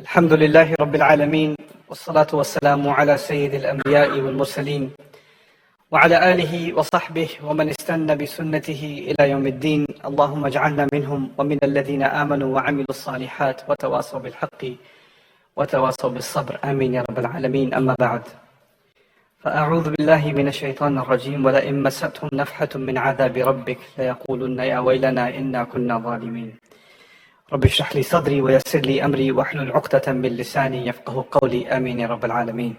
الحمد لله رب العالمين والصلاة والسلام على سيد الأنبياء والمرسلين وعلى آله وصحبه ومن استنى بسنته إلى يوم الدين. اللهم اجعلنا منهم ومن الذين آمنوا وعملوا الصالحات وتواصوا بالحق وتواصوا بالصبر. آمين يا رب العالمين. أما بعد فأعوذ بالله من الشيطان الرجيم ولئن مستهم نفحة من عذاب ربك ليقولن يا ويلنا إنا كنا ظالمين. رب اشرح لي صدري ويسر لي امري واحلل عقدة من لساني يفقه قولي امين يا رب العالمين.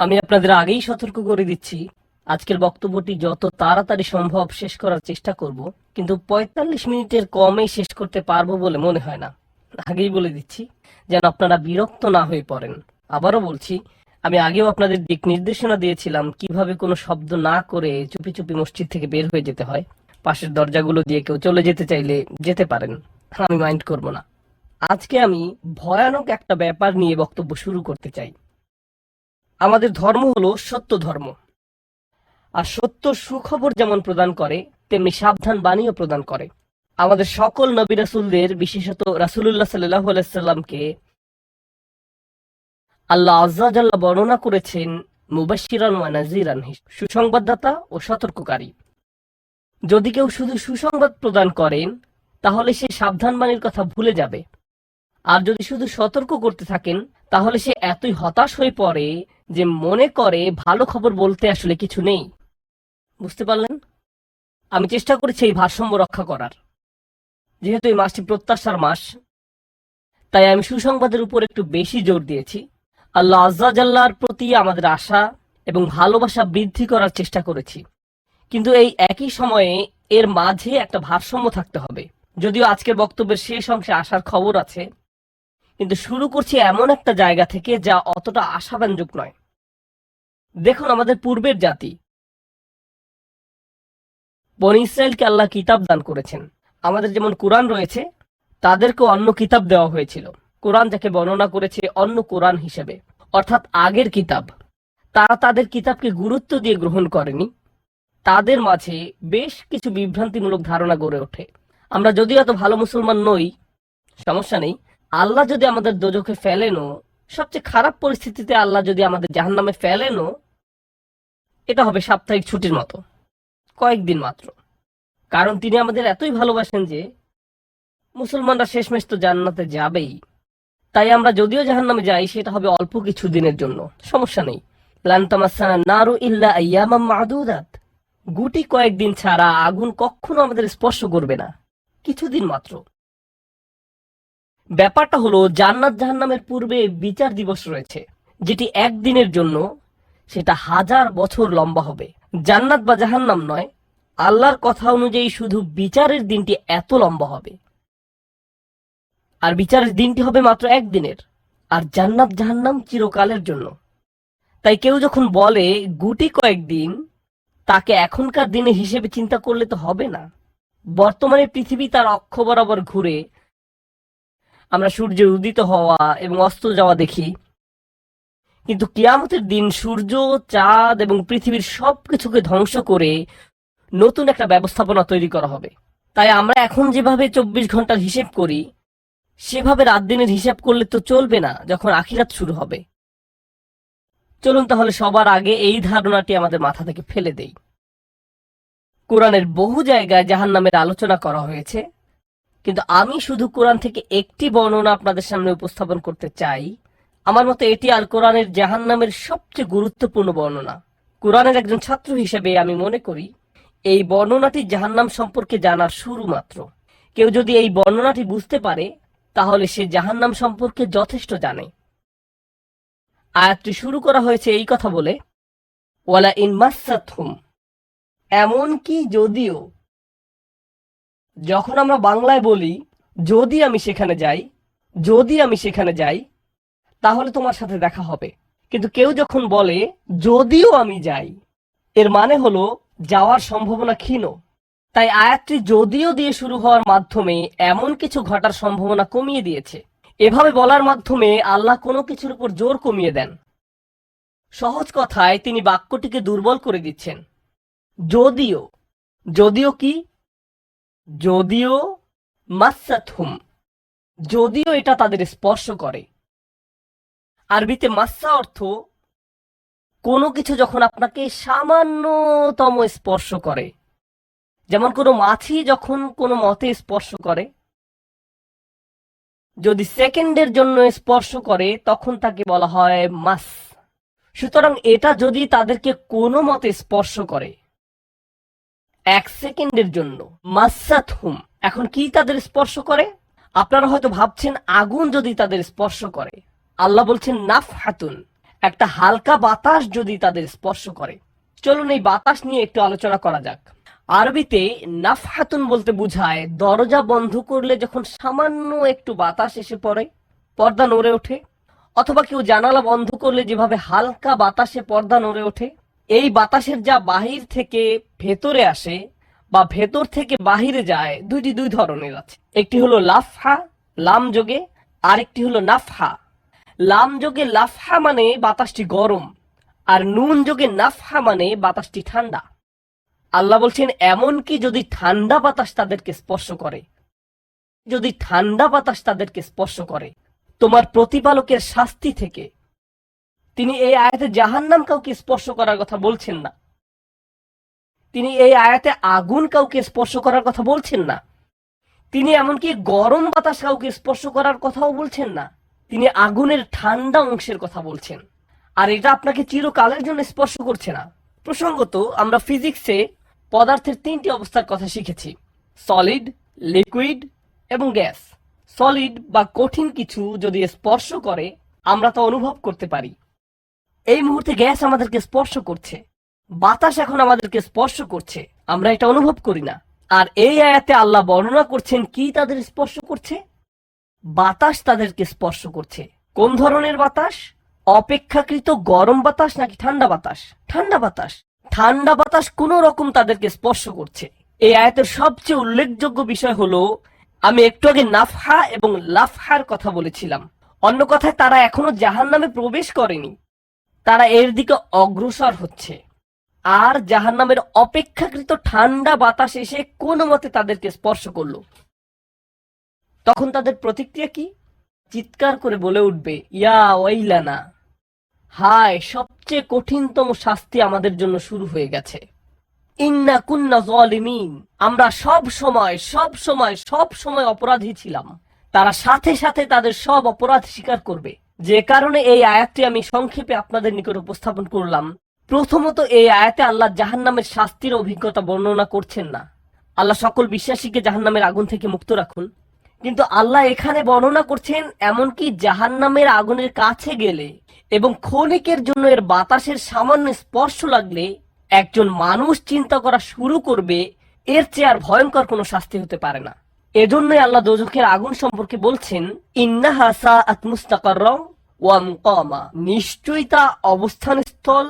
আমি আপনাদের আগেই সতর্ক করে দিচ্ছি আজকের বক্তব্যটি যত তাড়াতাড়ি সম্ভব শেষ করার চেষ্টা করব কিন্তু পঁয়তাল্লিশ মিনিটের কমে শেষ করতে পারবো বলে মনে হয় না আগেই বলে দিচ্ছি যেন আপনারা বিরক্ত না হয়ে পড়েন আবারও বলছি আমি আগেও আপনাদের দিক নির্দেশনা দিয়েছিলাম কিভাবে কোনো শব্দ না করে চুপি চুপি মসজিদ থেকে বের হয়ে যেতে হয় পাশের দরজাগুলো দিয়ে কেউ চলে যেতে চাইলে যেতে পারেন আমি মাইন্ড করব না। আজকে আমি ভয়ানক একটা ব্যাপার নিয়ে বক্তব্য শুরু করতে চাই। আমাদের ধর্ম হলো সত্য ধর্ম। আর সত্য সুখবর যেমন প্রদান করে, তেমনি সাবধান বাণীও প্রদান করে। আমাদের সকল নবী রাসুলদের, বিশেষত রাসুল্লাহ সাল্লাহ আল্লাহ আজ্জাজাল্লাহ বর্ণনা করেছেন হিস- সুসংবাদদাতা ও সতর্ককারী। যদি কেউ শুধু সুসংবাদ প্রদান করেন তাহলে সে সাবধান বাণীর কথা ভুলে যাবে। আর যদি শুধু সতর্ক করতে থাকেন, তাহলে সে এতই হতাশ হয়ে পড়ে যে মনে করে ভালো খবর বলতে আসলে কিছু নেই। বুঝতে পারলেন? আমি চেষ্টা করেছি এই ভারসাম্য রক্ষা করার। যেহেতু এই মাসটি প্রত্যাশার মাস, তাই আমি সুসংবাদের উপর একটু বেশি জোর দিয়েছি। আল্লাহ আজ্জাজাল্লাহর প্রতি আমাদের আশা এবং ভালোবাসা বৃদ্ধি করার চেষ্টা করেছি। কিন্তু এই একই সময়ে এর মাঝে একটা ভারসাম্য থাকতে হবে। যদিও আজকের বক্তব্যের শেষ অংশে আসার খবর আছে, কিন্তু শুরু করছি এমন একটা জায়গা থেকে যা অতটা আশাব্যঞ্জক নয়। দেখুন আমাদের পূর্বের জাতি। বন ইসরায়েলকে আল্লাহ কিতাব দান করেছেন। আমাদের যেমন কোরআন রয়েছে তাদেরকে অন্য কিতাব দেওয়া হয়েছিল। কোরআন যাকে বর্ণনা করেছে অন্য কোরআন হিসেবে, অর্থাৎ আগের কিতাব। তারা তাদের কিতাবকে গুরুত্ব দিয়ে গ্রহণ করেনি। তাদের মাঝে বেশ কিছু বিভ্রান্তিমূলক ধারণা গড়ে ওঠে। আমরা যদিও এত ভালো মুসলমান নই, সমস্যা নেই। আল্লাহ যদি আমাদের দোজখে ফেলেনও, সবচেয়ে খারাপ পরিস্থিতিতে আল্লাহ যদি আমাদের জাহান্নামে ফেলেনও, এটা হবে সাপ্তাহিক ছুটির মতো, কয়েকদিন মাত্র। কারণ তিনি আমাদের এতই ভালোবাসেন যে, মুসলমানরা শেষমেশ তো জান্নাতে যাবেই। তাই আমরা যদিও জাহান্নামে যাই, সেটা হবে অল্প কিছু দিনের জন্য, সমস্যা নেই। নারু ইল্লা গুটি কয়েকদিন ছাড়া আগুন কখনো আমাদের স্পর্শ করবে না। কিছুদিন মাত্র। ব্যাপারটা হলো, জান্নাত জাহান্নামের পূর্বে বিচার দিবস রয়েছে, যেটি একদিনের জন্য, সেটা হাজার বছর লম্বা হবে। জান্নাত বা জাহান্নাম নয়, আল্লাহর কথা অনুযায়ী শুধু বিচারের দিনটি এত লম্বা হবে। আর বিচারের দিনটি হবে মাত্র একদিনের, আর জান্নাত জাহান্নাম চিরকালের জন্য। তাই কেউ যখন বলে গুটি কয়েকদিন, তাকে এখনকার দিনে হিসেবে চিন্তা করলে তো হবে না। বর্তমানে পৃথিবী তার অক্ষ বরাবর ঘুরে। আমরা সূর্যের উদিত হওয়া এবং অস্ত যাওয়া দেখি। কিন্তু কিয়ামতের দিন সূর্য, চাঁদ এবং পৃথিবীর সবকিছুকে ধ্বংস করে নতুন একটা ব্যবস্থাপনা তৈরি করা হবে। তাই আমরা এখন যেভাবে চব্বিশ ঘণ্টার হিসেব করি, সেভাবে রাত দিনের হিসাব করলে তো চলবে না, যখন আখিরাত শুরু হবে। চলুন তাহলে সবার আগে এই ধারণাটি আমাদের মাথা থেকে ফেলে দেই। কোরআনের বহু জায়গায় জাহান নামের আলোচনা করা হয়েছে। কিন্তু আমি শুধু কোরআন থেকে একটি বর্ণনা আপনাদের সামনে উপস্থাপন করতে চাই। আমার মতে এটি আল কোরআনের জাহান নামের সবচেয়ে গুরুত্বপূর্ণ বর্ণনা। কোরআনের একজন ছাত্র হিসেবে আমি মনে করি, এই বর্ণনাটি জাহান্নাম সম্পর্কে জানার শুরু মাত্র। কেউ যদি এই বর্ণনাটি বুঝতে পারে, তাহলে সে জাহান্নাম সম্পর্কে যথেষ্ট জানে। আয়াতটি শুরু করা হয়েছে এই কথা বলে ওয়ালা ইন মাসাতহুম। এমনকি যদিও, যখন আমরা বাংলায় বলি, যদি আমি সেখানে যাই, যদি আমি সেখানে যাই, তাহলে তোমার সাথে দেখা হবে। কিন্তু কেউ যখন বলে, যদিও আমি যাই, এর মানে হলো যাওয়ার সম্ভাবনা ক্ষীণ। তাই আয়াতটি যদিও দিয়ে শুরু হওয়ার মাধ্যমে এমন কিছু ঘটার সম্ভাবনা কমিয়ে দিয়েছে। এভাবে বলার মাধ্যমে আল্লাহ কোনো কিছুর উপর জোর কমিয়ে দেন। সহজ কথায় তিনি বাক্যটিকে দুর্বল করে দিচ্ছেন। যদিও যদিও কি? যদিও মাসাতহুম, যদিও এটা তাদের স্পর্শ করে। আরবিতে মাসা অর্থ, কোনো কিছু যখন আপনাকে সামান্যতম স্পর্শ করে, যেমন কোনো মাছি যখন কোনো মতে স্পর্শ করে, যদি সেকেন্ডের জন্য স্পর্শ করে, তখন তাকে বলা হয় মাস। সুতরাং এটা যদি তাদেরকে কোনো মতে স্পর্শ করে এক সেকেন্ডের জন্য। মাসাত হুম। এখন কি তাদের স্পর্শ করে? আপনারা হয়তো ভাবছেন, আগুন যদি তাদের স্পর্শ করে। আল্লাহ বলছেন নাফ হাতুন একটা হালকা বাতাস যদি তাদের স্পর্শ করে। চলুন এই বাতাস নিয়ে একটু আলোচনা করা যাক। আরবিতে নাফহাতুন বলতে বোঝায়, দরজা বন্ধ করলে যখন সামান্য একটু বাতাস এসে পড়ে, পর্দা নড়ে ওঠে, অথবা কেউ জানালা বন্ধ করলে যেভাবে হালকা বাতাসে পর্দা নড়ে ওঠে এই বাতাসের যা বাহির থেকে ভেতরে আসে বা ভেতর থেকে বাহিরে যায়, দুইটি দুই ধরনের আছে। একটি হলো লাফহা, লাম যোগে, আরেকটি হলো নাফহা। লাম যোগে লাফহা মানে বাতাসটি গরম, আর নুন যোগে নাফহা মানে বাতাসটি ঠান্ডা। আল্লাহ বলছেন এমনকি যদি ঠান্ডা বাতাস তাদেরকে স্পর্শ করে? যদি ঠান্ডা বাতাস তাদেরকে স্পর্শ করে, তোমার প্রতিপালকের শাস্তি থেকে তিনি এই আয়াতে জাহান্নাম কাউকে স্পর্শ করার কথা বলছেন না। তিনি এই আয়াতে আগুন কাউকে স্পর্শ করার কথা বলছেন না। তিনি এমনকি গরম বাতাস কাউকে স্পর্শ করার কথাও বলছেন না। তিনি আগুনের ঠান্ডা অংশের কথা বলছেন। আর এটা আপনাকে চিরকালের জন্য স্পর্শ করছে না। প্রসঙ্গত, আমরা ফিজিক্সে পদার্থের তিনটি অবস্থার কথা শিখেছি। সলিড, লিকুইড এবং গ্যাস। সলিড বা কঠিন কিছু যদি স্পর্শ করে, আমরা তা অনুভব করতে পারি। এই মুহূর্তে গ্যাস আমাদেরকে স্পর্শ করছে। বাতাস এখন আমাদেরকে স্পর্শ করছে। আমরা এটা অনুভব করি না। আর এই আয়াতে আল্লাহ বর্ণনা করছেন, কি তাদের স্পর্শ করছে? বাতাস তাদেরকে স্পর্শ করছে। কোন ধরনের বাতাস? অপেক্ষাকৃত গরম বাতাস নাকি ঠান্ডা বাতাস? ঠান্ডা বাতাস। ঠান্ডা বাতাস কোন রকম তাদেরকে স্পর্শ করছে। এই আয়াতের সবচেয়ে উল্লেখযোগ্য বিষয় হলো, আমি একটু আগে নাফহা এবং লাফহার কথা বলেছিলাম। অন্য কথায় তারা এখনও জাহান নামে প্রবেশ করেনি। তারা এর দিকে অগ্রসর হচ্ছে। আর জাহান নামের অপেক্ষাকৃত ঠান্ডা বাতাস এসে কোনো মতে তাদেরকে স্পর্শ করল। তখন তাদের প্রতিক্রিয়া কি? চিৎকার করে বলে উঠবে, ইয়া ওয়াইলানা, হায়, সবচেয়ে কঠিনতম শাস্তি আমাদের জন্য শুরু হয়ে গেছে। ইন্না কুন্না জালিমিন, আমরা সব সময় সব সময় সব সময় অপরাধী ছিলাম। তারা সাথে সাথে তাদের সব অপরাধ স্বীকার করবে। যে কারণে এই আয়াতটি আমি সংক্ষেপে আপনাদের নিকট উপস্থাপন করলাম। প্রথমত এই আয়াতে আল্লাহ জাহান্নামের শাস্তির অভিজ্ঞতা বর্ণনা করছেন না। আল্লাহ সকল বিশ্বাসীকে জাহান্নামের আগুন থেকে মুক্ত রাখুন। কিন্তু আল্লাহ এখানে বর্ণনা করছেন, এমনকি জাহান্নামের আগুনের কাছে গেলে এবং ক্ষণিকের জন্য এর বাতাসের সামান্য স্পর্শ লাগলে একজন মানুষ চিন্তা করা শুরু করবে, এর চেয়ে আর ভয়ঙ্কর কোনো শাস্তি হতে পারে না। এজন্যই আল্লাহ দোজখের আগুন সম্পর্কে বলছেন, ইন্নাহা সাআত মুস্তাকাররা ওয়া মুকামা নিশ্চয়ই তা অবস্থান স্থল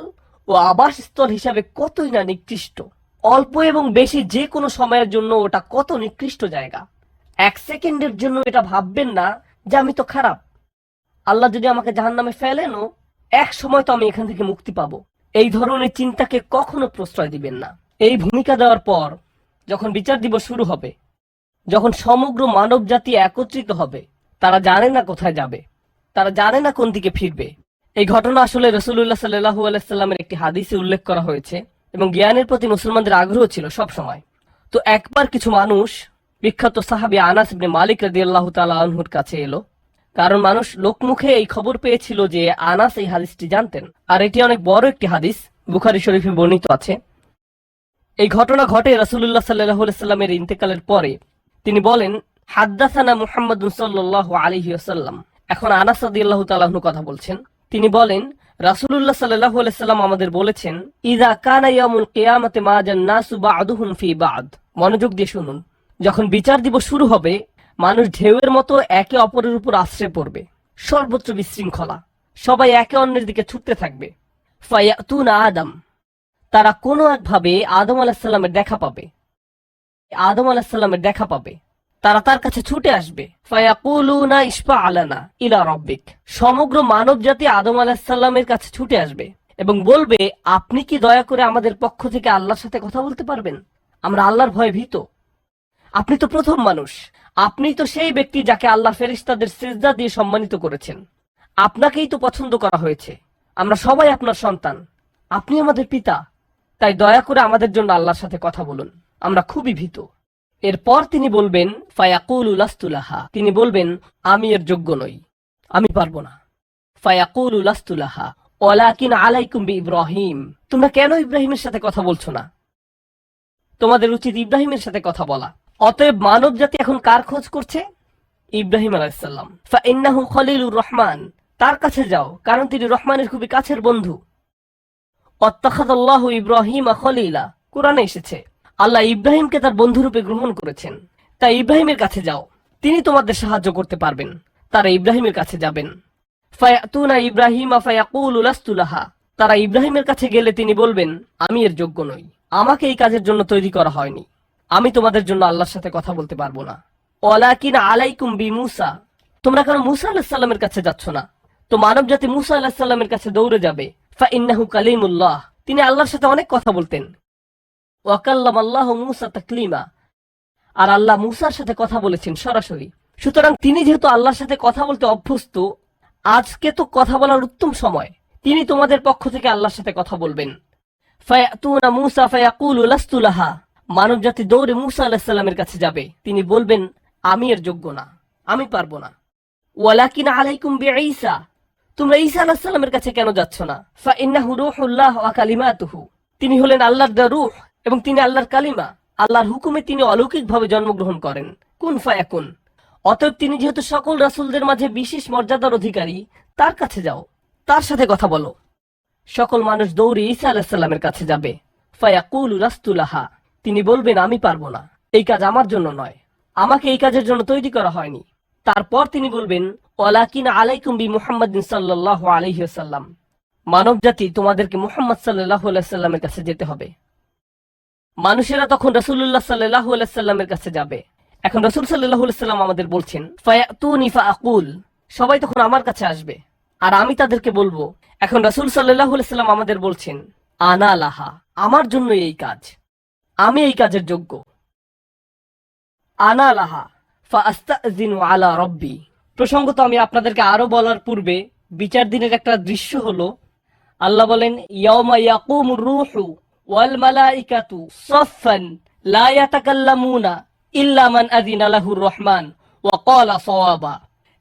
ও আবাসস্থল হিসাবে কতই না নিকৃষ্ট। অল্প এবং বেশি যে কোনো সময়ের জন্য ওটা কত নিকৃষ্ট জায়গা। এক সেকেন্ডের জন্য এটা ভাববেন না যে আমি তো খারাপ। আল্লাহ যদি আমাকে জাহান নামে ফেলেনও এক সময় তো আমি এখান থেকে মুক্তি পাবো। এই ধরনের চিন্তাকে কখনো প্রশ্রয় দিবেন না। এই ভূমিকা দেওয়ার পর যখন বিচার দিবস শুরু হবে, যখন সমগ্র মানব জাতি একত্রিত হবে, তারা জানে না কোথায় যাবে। তারা জানে না কোন দিকে ফিরবে। এই ঘটনা আসলে রসুল্লাহ সাল্লাহু আলাইস্লামের একটি হাদিসে উল্লেখ করা হয়েছে এবং জ্ঞানের প্রতি মুসলমানদের আগ্রহ ছিল সব সময়। তো একবার কিছু মানুষ, বিখ্যাত সাহাবি আনাস মালিক রাদিয়াল্লাহু তাআলা আনহুর কাছে এলো। কারণ মানুষ লোকমুখে এই খবর পেয়েছিল যে আনাস এই হাদিসটি জানতেন। আর এটি অনেক বড় একটি হাদিস, বুখারি শরীফে বর্ণিত আছে। এই ঘটনা ঘটে আলাইহি সাল্লামের ইন্তেকালের পরে। তিনি বলেন, হাদ্দাসানা মুহাম্মাদুন সাল্লাল্লাহু আলাইহি ওয়াসাল্লাম। এখন আনাস রাদিয়াল্লাহু তাআলা আনহু কথা বলছেন। তিনি বলেন, রাসূলুল্লাহ আলাইহি সাল্লাম আমাদের বলেছেন, ইযা কানা ইয়াউমুল কিয়ামাতি মা জান্নাসু বা'দুহুম ফি বা'দ। মনোযোগ দিয়ে শুনুন। যখন বিচার দিবস শুরু হবে, মানুষ ঢেউয়ের মতো একে অপরের উপর আশ্রয় পড়বে। সর্বোচ্চ বিশৃঙ্খলা। সবাই একে অন্যের দিকে ছুটতে থাকবে। আদম। তারা কোনো একভাবে আদম আলাহিসাল্লামের দেখা পাবে। আদম আলাহিসাল্লামের দেখা পাবে। তারা তার কাছে ছুটে আসবে। ফায়াকুলুনা ইশফা আলানা ইলা রব্বিক। সমগ্র মানব জাতি আদম আলাহিসাল্লামের কাছে ছুটে আসবে এবং বলবে, আপনি কি দয়া করে আমাদের পক্ষ থেকে আল্লাহর সাথে কথা বলতে পারবেন? আমরা আল্লাহর ভয়ে ভীত। আপনি তো প্রথম মানুষ। আপনি তো সেই ব্যক্তি যাকে আল্লাহ ফেরিস্তাদের সেজদা দিয়ে সম্মানিত করেছেন। আপনাকেই তো পছন্দ করা হয়েছে। আমরা সবাই আপনার সন্তান। আপনি আমাদের পিতা। তাই দয়া করে আমাদের জন্য আল্লাহর সাথে কথা বলুন। আমরা খুবই ভীত। এরপর তিনি বলবেন, ফায়াকুল উলাস্তুলাহা তিনি বলবেন, আমি এর যোগ্য নই, আমি পারব না। ফায়াকুল উলাস্তুলাহা ওলাকিন আলাইকুম ইব্রাহিম তোমরা কেন ইব্রাহিমের সাথে কথা বলছো না? তোমাদের উচিত ইব্রাহিমের সাথে কথা বলা। অতএব মানব জাতি এখন কার খোঁজ করছে? ইব্রাহিম আলাইসাল্লাম খলিলুর রহমান। তার কাছে যাও, কারণ তিনি রহমানের খুবই কাছের বন্ধু। অত্তাখাদাল্লাহু ইব্রাহিম খলিলা। কোরআনে এসেছে। আল্লাহ ইব্রাহিমকে তার বন্ধুরূপে গ্রহণ করেছেন। তাই ইব্রাহিমের কাছে যাও। তিনি তোমাদের সাহায্য করতে পারবেন। তারা ইব্রাহিমের কাছে যাবেন। ফায়াতুনা তারা ইব্রাহিমের কাছে গেলে তিনি বলবেন, আমি এর যোগ্য নই। আমাকে এই কাজের জন্য তৈরি করা হয়নি। আমি তোমাদের জন্য আল্লাহর সাথে কথা বলতে পারব না। ওয়ালাকিন আলাইকুম বি মুসা। তোমরা কেন মুসা আলাহিসাল্লামের কাছে যাচ্ছ না। তো মানব জাতি মুসা আলাহিসাল্লামের কাছে দৌড়ে যাবে। ফা ইন্নাহু কালিমুল্লাহ। তিনি আল্লাহর সাথে অনেক কথা বলতেন। ওয়াকাল্লাম আল্লাহ মুসা তাকলিমা। আর আল্লাহ মুসার সাথে কথা বলেছেন সরাসরি। সুতরাং তিনি যেহেতু আল্লাহর সাথে কথা বলতে অভ্যস্ত, আজকে তো কথা বলার উত্তম সময়। তিনি তোমাদের পক্ষ থেকে আল্লাহর সাথে কথা বলবেন। মানব জাতি দৌড়ে মুসা আলাহিসাল্লামের কাছে যাবে। তিনি বলবেন, আমি এর যোগ্য না। আমি পারব না। ওয়ালাকিন আলাইকুম বি ঈসা তোমরা ঈসা আলাহিসাল্লামের কাছে কেন যাচ্ছ না? তিনি হলেন আল্লাহর দা রূহ এবং তিনি আল্লাহর কালিমা, আল্লাহর হুকুমে তিনি অলৌকিকভাবে জন্মগ্রহণ করেন। কুন ফায়াকুন। অতএব তিনি যেহেতু সকল রাসূলদের মাঝে বিশেষ মর্যাদার অধিকারী, তার কাছে যাও, তার সাথে কথা বলো। সকল মানুষ দৌড়ে ঈসা আলাহিসাল্লামের কাছে যাবে। ফায়াকুল রাস্তুলাহা তিনি বলবেন, আমি পারব না। এই কাজ আমার জন্য নয়। আমাকে এই কাজের জন্য তৈরি করা হয়নি। তারপর তিনি বলবেন, ওয়ালাকিন আলাইকুম বি মুহাম্মাদিন সাল্লাল্লাহু আলাইহি ওয়াসাল্লাম। মানব জাতি তোমাদেরকে মুহাম্মদ সাল্লাল্লাহু আলাইহি সাল্লামের কাছে যেতে হবে। মানুষেরা তখন রাসূলুল্লাহ সাল্লাল্লাহু আলাইহি সাল্লামের কাছে যাবে। এখন রাসূল আলাইহি সাল্লাম আমাদের বলছেন, ফায়াতুনি ফাআকুল। সবাই তখন আমার কাছে আসবে। আর আমি তাদেরকে বলব, এখন রাসূল আলাইহি সাল্লাম আমাদের বলছেন, আনা লাহা, আমার জন্য এই কাজ। আমি এই কাজের যোগ্য। আনা লাহা ফাস্তাযিনু আলা রব্বি। প্রসঙ্গত আমি আপনাদেরকে আরও বলার পূর্বে বিচার দিনের একটা দৃশ্য হলো, আল্লাহ বলেন, ইয়াউমা ইয়াকুমুর রূহু ওয়াল মালাইকাতু সাফফান লা ইয়াতাকাল্লামুনা ইল্লা মান আযিনা লাহুর রহমান ওয়া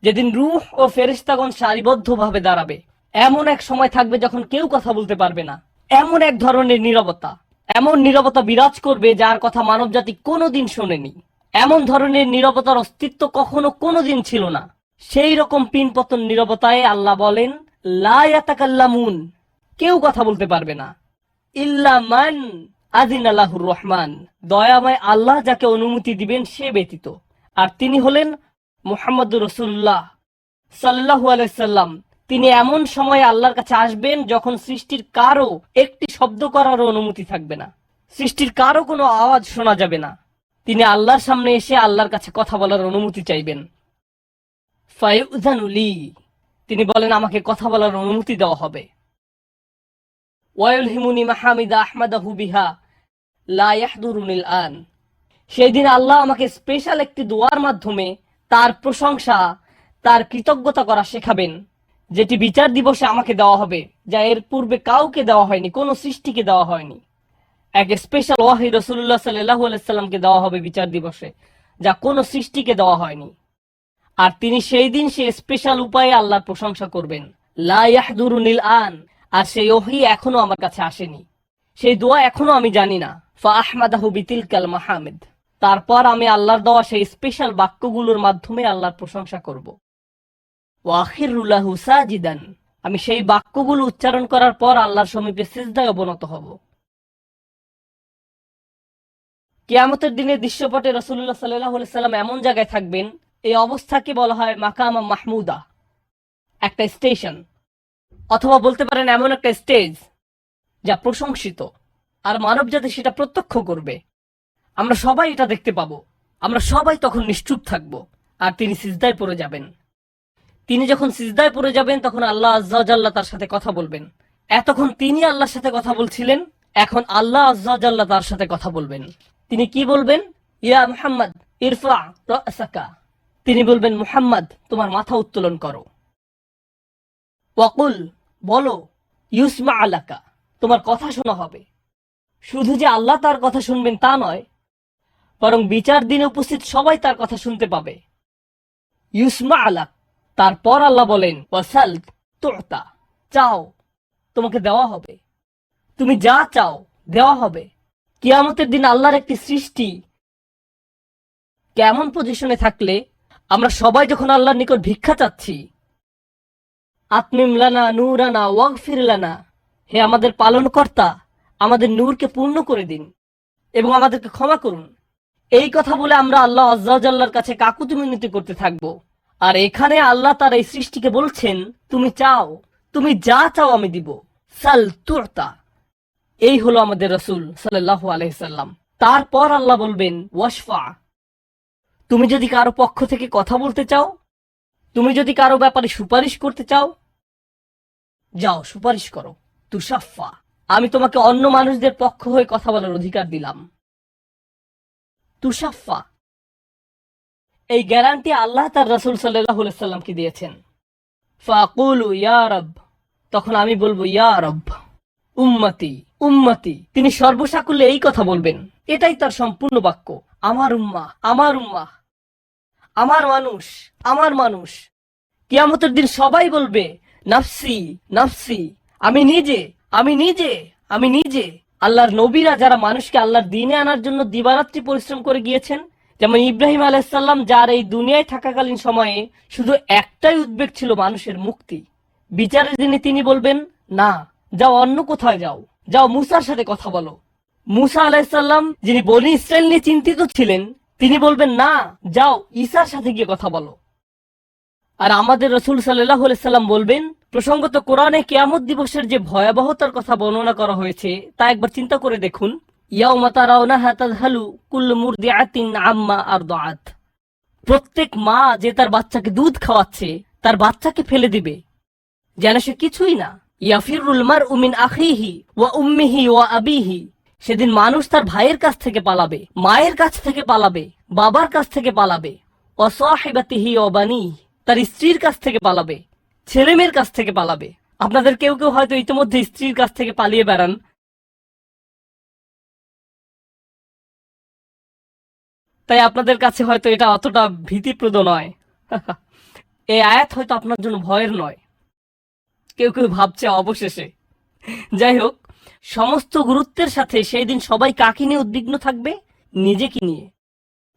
যেদিন রূহ ও ফেরেশতাগণ সারিবদ্ধভাবে দাঁড়াবে, এমন এক সময় থাকবে যখন কেউ কথা বলতে পারবে না। এমন এক ধরনের নীরবতা, এমন নীরবতা বিরাজ করবে যার কথা মানবজাতি কোনোদিন শোনেনি। এমন ধরনের নীরবতার অস্তিত্ব কখনো কোনোদিন ছিল না। সেই রকম পিনপতন নীরবতায় আল্লাহ বলেন, লা কেউ কথা বলতে পারবে না। ইল্লা মান আদিন আল্লাহুর রহমান। দয়াময় আল্লাহ যাকে অনুমতি দিবেন, সে ব্যতীত। আর তিনি হলেন মুহাম্মদুর রসুল্লাহ সাল্লাহু আলাইসাল্লাম তিনি এমন সময় আল্লাহর কাছে আসবেন যখন সৃষ্টির কারও একটি শব্দ করারও অনুমতি থাকবে না। সৃষ্টির কারও কোনো আওয়াজ শোনা যাবে না। তিনি আল্লাহর সামনে এসে আল্লাহর কাছে কথা বলার অনুমতি চাইবেন। ফায়ুজানুলি তিনি বলেন, আমাকে কথা বলার অনুমতি দেওয়া হবে। ওয়ায়ুলহিমুনি মাহামিদা আহমাদাহু বিহা, লা ইয়াহদুরুনিল আন সেই আল্লাহ আমাকে স্পেশাল একটি দোয়ার মাধ্যমে তার প্রশংসা, তার কৃতজ্ঞতা করা শেখাবেন, যেটি বিচার দিবসে আমাকে দেওয়া হবে, যা এর পূর্বে কাউকে দেওয়া হয়নি, কোনো সৃষ্টিকে দেওয়া হয়নি। এক স্পেশাল ওয়াহি রসুল্লাহ সাল্লাহ আলাইসাল্লামকে দেওয়া হবে বিচার দিবসে, যা কোনো সৃষ্টিকে দেওয়া হয়নি। আর তিনি সেই দিন সে স্পেশাল উপায়ে আল্লাহর প্রশংসা করবেন, লা ইয়াহদুরুনিল আন আর সেই ওহি এখনও আমার কাছে আসেনি। সেই দোয়া এখনও আমি জানি না। ফা আহমাদাহু বিতিলকাল মাহমেদ। তারপর আমি আল্লাহর দেওয়া সেই স্পেশাল বাক্যগুলোর মাধ্যমে আল্লাহর প্রশংসা করব। ওয়াখিরুল্লাহু সাজিদান। আমি সেই বাক্যগুলো উচ্চারণ করার পর আল্লাহর সমীপে সিজদায় অবনত হব। কিয়ামতের দিনে দৃশ্যপটে রসুল্লাহ সাল্লাহ সাল্লাম এমন জায়গায় থাকবেন, এই অবস্থাকে বলা হয় মাকামা মাহমুদা। একটা স্টেশন। অথবা বলতে পারেন এমন একটা স্টেজ যা প্রশংসিত। আর মানব জাতি সেটা প্রত্যক্ষ করবে। আমরা সবাই এটা দেখতে পাবো। আমরা সবাই তখন নিশ্চুপ থাকব। আর তিনি সিজদায় পড়ে যাবেন। তিনি যখন সিজদায় পড়ে যাবেন, তখন আল্লাহ আজ্লাহ তার সাথে কথা বলবেন। এতক্ষণ তিনি আল্লাহর সাথে কথা বলছিলেন, এখন আল্লাহ আজ্লাহ তার সাথে কথা বলবেন। তিনি কি বলবেন? ইয়া মুহাম্মদ, ইরফা তিনি বলবেন, মুহাম্মদ, তোমার মাথা উত্তোলন করো। ওয়াকুল বলো, ইউসমা আলাকা, তোমার কথা শোনা হবে। শুধু যে আল্লাহ তার কথা শুনবেন তা নয়, বরং বিচার দিনে উপস্থিত সবাই তার কথা শুনতে পাবে। ইউসমা আলাক, তারপর আল্লাহ বলেন, ওয়াসাল তোতা, চাও, তোমাকে দেওয়া হবে। তুমি যা চাও, দেওয়া হবে। কিয়ামতের দিন আল্লাহর একটি সৃষ্টি কেমন পজিশনে থাকলে আমরা সবাই যখন আল্লাহর নিকট ভিক্ষা চাচ্ছি আত্মিম লানা নূরানা ওয়াগফির লানা। হে আমাদের পালনকর্তা, আমাদের নূরকে পূর্ণ করে দিন এবং আমাদেরকে ক্ষমা করুন। এই কথা বলে আমরা আল্লাহ আজ্লাহর কাছে কাকুতি মিনতি করতে থাকব। আর এখানে আল্লাহ তার এই সৃষ্টিকে বলছেন, তুমি চাও, তুমি যা চাও আমি দিব। সাল তুরতা। এই হলো আমাদের রসুল সাল্লাহ আলহিসাল্লাম তারপর আল্লাহ বলবেন, ওয়াশফা। তুমি যদি কারও পক্ষ থেকে কথা বলতে চাও, তুমি যদি কারও ব্যাপারে সুপারিশ করতে চাও যাও, সুপারিশ করো। তুষাফা আমি তোমাকে অন্য মানুষদের পক্ষ হয়ে কথা বলার অধিকার দিলাম। তুষাফা এই গ্যারান্টি আল্লাহ তার রসুল সাল্লাহ সাল্লামকে দিয়েছেন। ফাকুলু, ইয়া রব। তখন আমি বলব, ইয়া রব, উম্মতি উম্মতি। তিনি সর্বসাকুল্যে এই কথা বলবেন। এটাই তার সম্পূর্ণ বাক্য। আমার উম্মা আমার উম্মা আমার মানুষ আমার মানুষ। কিয়ামতের দিন সবাই বলবে নাফসি নাফসি। আমি নিজে আমি নিজে আমি নিজে। আল্লাহর নবীরা যারা মানুষকে আল্লাহর দিনে আনার জন্য দিবারাত্রি পরিশ্রম করে গিয়েছেন, যেমন ইব্রাহিম আলাইসাল্লাম যার এই দুনিয়ায় থাকাকালীন সময়ে শুধু একটাই উদ্বেগ ছিল মানুষের মুক্তি। বিচারের দিনে তিনি বলবেন, না, যাও অন্য কোথায় যাও। যাও মুসার সাথে কথা বলো। মুসা আলাইসাল্লাম যিনি বনি ইসরায়েল নিয়ে চিন্তিত ছিলেন, তিনি বলবেন, না, যাও ঈসার সাথে গিয়ে কথা বলো। আর আমাদের রসুল সাল্লাহ সাল্লাম বলবেন প্রসঙ্গত কোরআনে কেয়ামত দিবসের যে ভয়াবহতার কথা বর্ণনা করা হয়েছে, তা একবার চিন্তা করে দেখুন। আম্মা আরদাআত। প্রত্যেক মা যে তার বাচ্চাকে দুধ খাওয়াচ্ছে, তার বাচ্চাকে ফেলে দিবে। যেন সে কিছুই না। ইয়াফিরুল মারউ উমিন আখিহি ওয়া উম্মিহি ওয়া আবিহি। সেদিন মানুষ তার ভাইয়ের কাছ থেকে পালাবে, মায়ের কাছ থেকে পালাবে, বাবার কাছ থেকে পালাবে। অসহিবাতিহি অবানি তার স্ত্রীর কাছ থেকে পালাবে। ছেলে মেয়ের কাছ থেকে পালাবে। আপনাদের কেউ কেউ হয়তো ইতিমধ্যে স্ত্রীর কাছ থেকে পালিয়ে বেড়ান। তাই আপনাদের কাছে হয়তো এটা অতটা ভীতিপ্রদ নয়। এই আয়াত হয়তো আপনার জন্য ভয়ের নয়। কেউ কেউ ভাবছে অবশেষে। যাই হোক, সমস্ত গুরুত্বের সাথে সেই দিন সবাই কাকে নিয়ে উদ্বিগ্ন থাকবে? নিজেকে নিয়ে।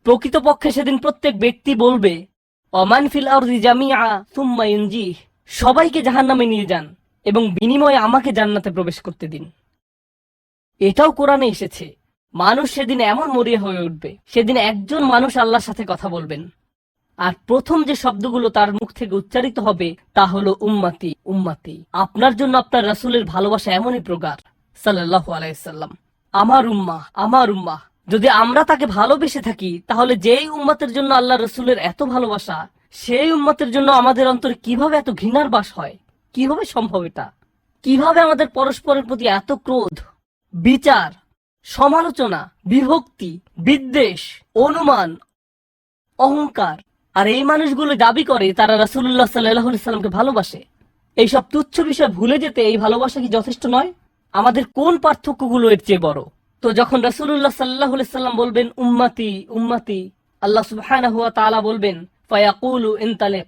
প্রকৃতপক্ষে সেদিন প্রত্যেক ব্যক্তি বলবে অমান ফিল আরদি জামিআ সুম্মা ইউনজিহ। সবাইকে জাহান্নামে নিয়ে যান এবং বিনিময়ে আমাকে জান্নাতে প্রবেশ করতে দিন। এটাও কোরআনে এসেছে, মানুষ সেদিন এমন মরিয়া হয়ে উঠবে, সেদিন একজন মানুষ আল্লাহর সাথে কথা বলবেন। আর প্রথম যে শব্দগুলো তার মুখ থেকে উচ্চারিত হবে, তা হলো উম্মাতি উম্মাতি। আপনার জন্য আপনার রাসূলের ভালোবাসা এমনই প্রকার সাল্লাল্লাহু আলাইসাল্লাম আমার উম্মা আমার উম্মা যদি আমরা তাকে ভালোবেসে থাকি, তাহলে যেই উম্মাতের জন্য আল্লাহ রসুলের এত ভালোবাসা সেই উম্মতের জন্য আমাদের অন্তরে কীভাবে এত ঘৃণার বাস হয়? কীভাবে সম্ভব এটা? কীভাবে আমাদের পরস্পরের প্রতি এত ক্রোধ? বিচার, সমালোচনা, বিভক্তি, বিদ্বেষ, অনুমান, অহংকার, আর এই মানুষগুলো দাবি করে তারা রাসুল্লাহ সাল্লাহ সাল্লামকে ভালোবাসে। এইসব তুচ্ছ বিষয় ভুলে যেতে এই ভালোবাসা কি যথেষ্ট নয়? আমাদের কোন পার্থক্যগুলো এর চেয়ে বড়? তো যখন রাসুল্লাহ সাল্লাহ সাল্লাম বলবেন, উম্মাতি উম্মাতি, আল্লাহ তাআলা বলবেন ফায়াকুলু ইনতালিক